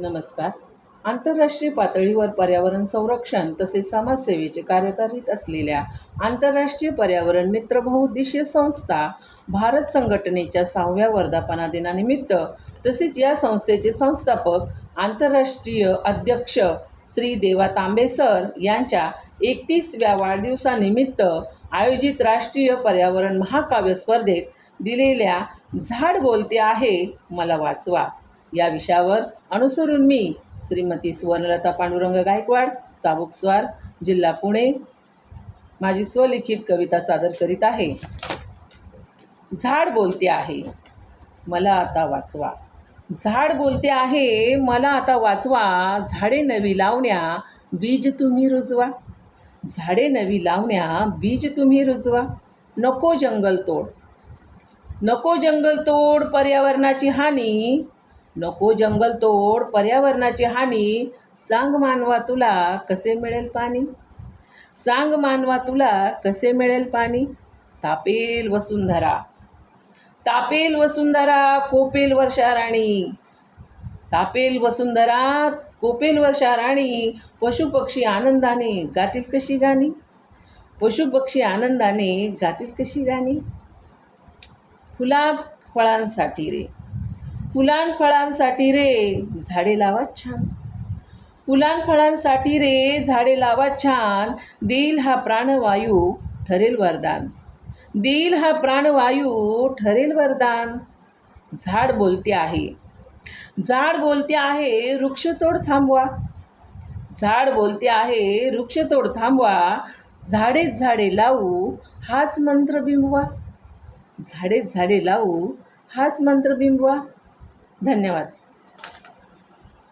नमस्कार. आंतरराष्ट्रीय पातळीवर पर्यावरण संरक्षण तसेच समाजसेवेचे कार्य करीत असलेल्या आंतरराष्ट्रीय पर्यावरण मित्र बहुउद्देशीय संस्था भारत संघटनेच्या सहाव्या वर्धापना दिनानिमित्त तसेच या संस्थेचे संस्थापक आंतरराष्ट्रीय अध्यक्ष श्री देवा तांबे सर यांच्या एकतीसव्या वाढदिवसानिमित्त आयोजित राष्ट्रीय पर्यावरण महाकाव्य स्पर्धेत दिलेल्या झाड बोलते आहे मला वाचवा. या विषयावर अनुसरून मी श्रीमती सुवर्णलता पांडुरंग गायकवाड चाबुकस्वार जिल्हा पुणे माझी स्वलिखित कविता सादर करीत आहे. झाड बोलते आहे मला आता वाचवा. झाड बोलते आहे मला आता वाचवा. झाडे नवी लावण्या बीज तुम्ही रुजवा. झाडे नवी लावण्या बीज तुम्ही रुजवा. नको जंगलतोड नको जंगलतोड पर्यावरणाची हानी. नको जंगलतोड पर्यावरणाची हानी. सांग मानवा तुला कसे मिळेल पाणी? सांग मानवा तुला कसे मिळेल पाणी? तापेल वसुंधरा. तापेल वसुंधरा कोपेल वर्षा राणी तापेल वसुंधरा कोपेल वर्षा राणी पशुपक्षी आनंदाने गातील कशी गाणी? पशुपक्षी आनंदाने गातील कशी गाणी? फुला फळांसाठी रे. फुलांफळांसाठी रे झाडे लावा छान. फुलांफळांसाठी रे झाडे लावा छान. देईल हा प्राणवायू ठरेल वरदान. देईल हा प्राणवायू ठरेल वरदान. झाड बोलते आहे. झाड बोलते आहे वृक्षतोड थांबवा. झाड बोलते आहे वृक्षतोड थांबवा. झाडेच झाडे लावू हाच मंत्र बिंबवा. झाडेच झाडे लावू हाच मंत्र बिंबवा. धन्यवाद.